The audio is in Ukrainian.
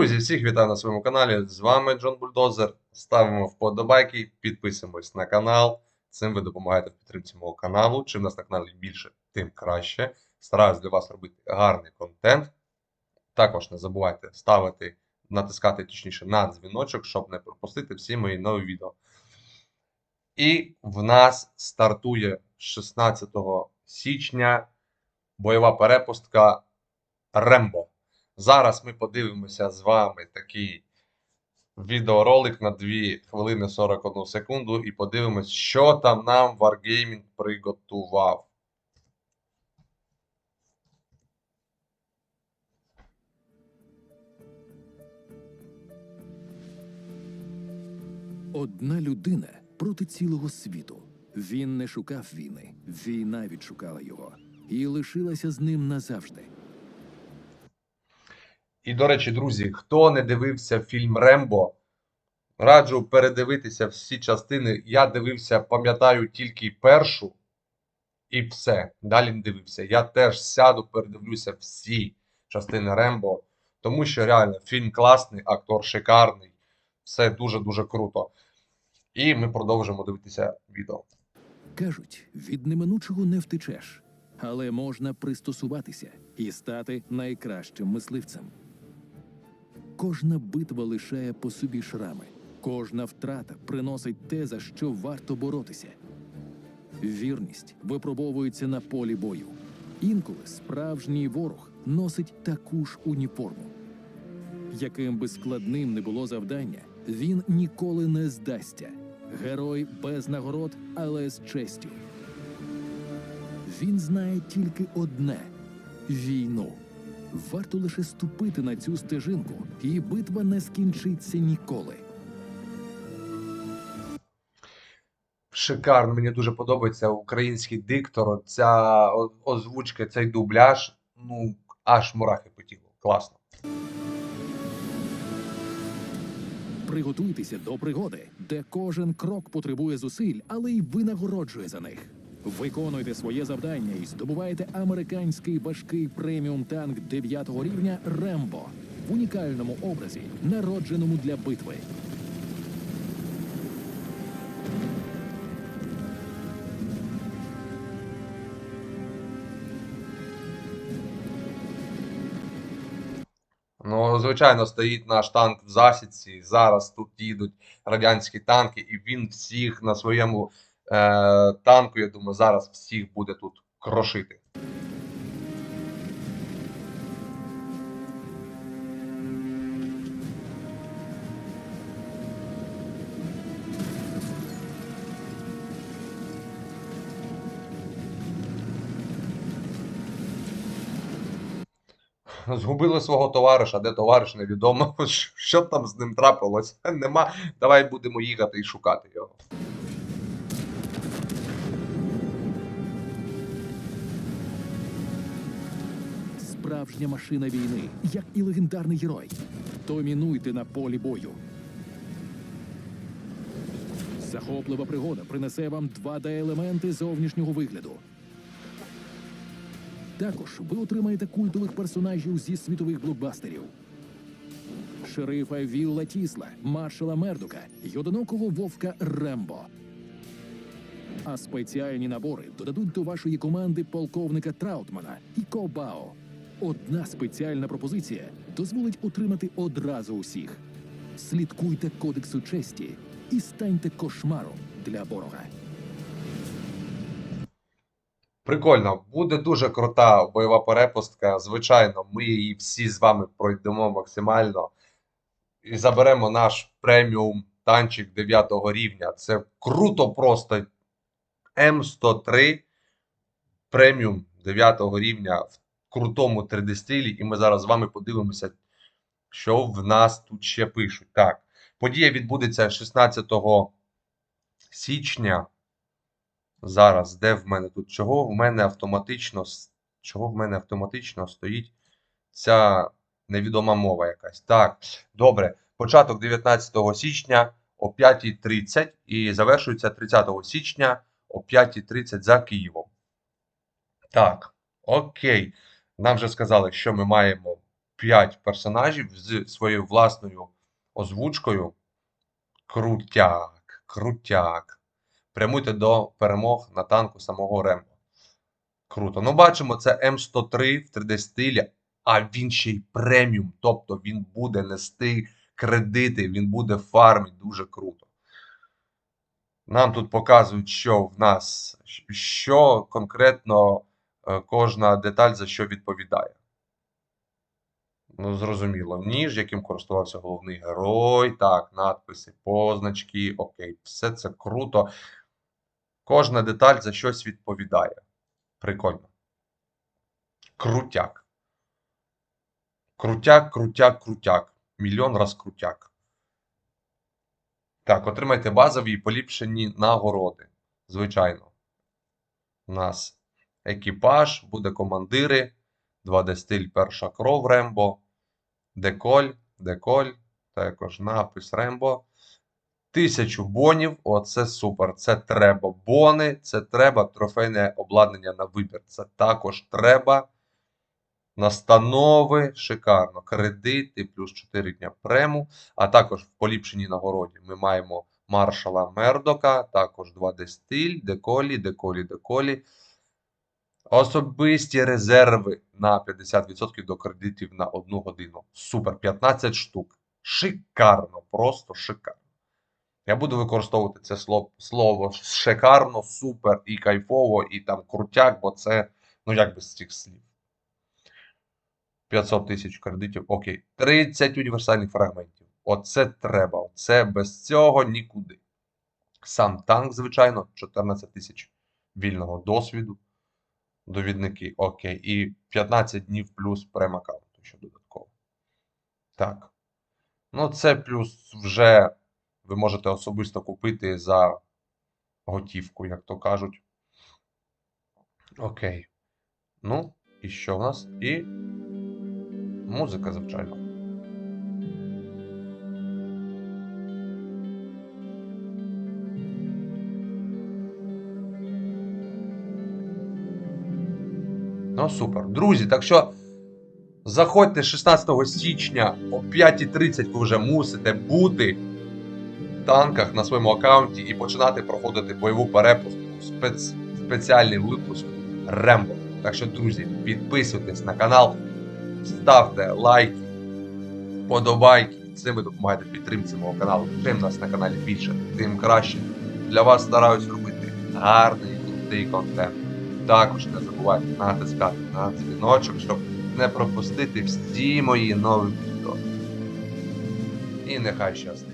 Друзі, всіх вітаю на своєму каналі. З вами Джон Бульдозер. Ставимо вподобайки, підписуємось на канал. Цим ви допомагаєте в підтримці мого каналу. Чим нас на каналі більше, тим краще. Стараюсь для вас робити гарний контент. Також не забувайте ставити, натискати точніше на дзвіночок, щоб не пропустити всі мої нові відео. І в нас стартує 16 січня бойова перепустка Рембо. Зараз ми подивимося з вами такий відеоролик на 2 хвилини 41 секунду і подивимось, що там нам Wargaming приготував. Одна людина проти цілого світу. Він не шукав війни, війна відшукала його і лишилася з ним назавжди. І, до речі, друзі, хто не дивився фільм Рембо, раджу передивитися всі частини. Я дивився, пам'ятаю, тільки першу, і все. Далі не дивився. Я теж сяду, передивлюся всі частини Рембо, тому що реально фільм класний, актор шикарний, все дуже-дуже круто. І ми продовжимо дивитися відео. Кажуть, від неминучого не втечеш, але можна пристосуватися і стати найкращим мисливцем. Кожна битва лишає по собі шрами, кожна втрата приносить те, за що варто боротися. Вірність випробовується на полі бою. Інколи справжній ворог носить таку ж уніформу. Яким би складним не було завдання, він ніколи не здасться. Герой без нагород, але з честю. Він знає тільки одне війну. Варто лише ступити на цю стежинку, і битва не скінчиться ніколи. Шикарно, мені дуже подобається український диктор, ця озвучка, цей дубляж. Ну, аж мурахи по тілу. Класно. Приготуйтеся до пригоди, де кожен крок потребує зусиль, але й винагороджує за них. Виконуйте своє завдання і здобувайте американський важкий преміум танк 9 рівня Рембо в унікальному образі, народженому для битви. Ну, звичайно, стоїть наш танк в засідці. Зараз тут їдуть радянські танки, і він всіх на своєму танку, я думаю, зараз всіх буде тут крошити. Згубили свого товариша, де товариш невідомо. Що там з ним трапилось? Нема. Давай будемо їхати і шукати його. Справжня машина війни, як і легендарний герой. Домінуйте на полі бою. Захоплива пригода принесе вам 2D-елементи зовнішнього вигляду. Також ви отримаєте культових персонажів зі світових блокбастерів. Шерифа Вілла Тісла, маршала Мердока й одинокого вовка Рембо. А спеціальні набори додадуть до вашої команди полковника Траутмана і Кобао. Одна спеціальна пропозиція дозволить отримати одразу усіх. Слідкуйте кодексу честі і станьте кошмаром для ворога. Прикольно, буде дуже крута бойова перепустка. Звичайно, ми її всі з вами пройдемо максимально і заберемо наш преміум танчик 9 рівня. Це круто просто. М103 преміум 9 рівня в крутому 3D стилі. І ми зараз з вами подивимося, що в нас тут ще пишуть. Так, подія відбудеться 16 січня. Зараз, де в мене тут? Чого в мене автоматично чого в мене автоматично стоїть ця невідома мова якась? Так, добре. Початок 19 січня о 5.30 і завершується 30 січня о 5.30 за Києвом. Так, окей. Нам вже сказали, що ми маємо 5 персонажів з своєю власною озвучкою. Крутяк, крутяк. Прямуйте до перемог на танку самого Рембо. Круто. Ну, бачимо, це М103 в 3D стилі, а він ще й преміум. Тобто він буде нести кредити, він буде фармити дуже круто. Нам тут показують, що в нас, що конкретно кожна деталь за що відповідає. Ну, зрозуміло, ніж, яким користувався головний герой, так, надписи, позначки, окей, все це круто. Кожна деталь за щось відповідає. Прикольно. Крутяк. Крутяк, крутяк, крутяк. Мільйон раз крутяк. Так, отримайте базові і поліпшені нагороди. Звичайно. У нас екіпаж, буде командири, 2D стиль перша кров Рембо, деколь, деколь, також напис Рембо. Тисячу бонів, оце супер. Це треба бони, це треба трофейне обладнання на вибір. Це також треба. Настанови, шикарно. Кредити плюс 4 дня прему. А також в поліпшеній нагороді ми маємо маршала Мердока, також 2D стиль, деколі, деколі, деколі. Особисті резерви на 50% до кредитів на 1 годину. Супер, 15 штук. Шикарно, просто шикарно. Я буду використовувати це слово, слово шикарно, супер і кайфово, і там крутяк, бо це, ну як без цих слів. 500 тисяч кредитів. Окей. 30 універсальних фрагментів. Оце треба. Оце без цього нікуди. Сам танк, звичайно, 14 тисяч вільного досвіду. Довідники. Окей. І 15 днів плюс прем-аккаунту, що додатково. Так. Ну, це плюс вже ви можете особисто купити за готівку, як то кажуть. Окей. Ну, і що в нас? І музика, звичайно. Ну, супер. Друзі, так що заходьте 16 січня о 5.30 ви вже мусите бути в танках на своєму аккаунті і починати проходити бойову перепустку. Спец... Спеціальний випуск Рембо. Так що, друзі, підписуйтесь на канал, ставте лайки, подобайки. Цим ви допомагаєте підтримці мого каналу. Чим нас на каналі більше, тим краще. Для вас стараюсь робити гарний крутий контент. Також не забувайте натискати на дзвіночок, щоб не пропустити всі мої нові відео. І нехай щастить.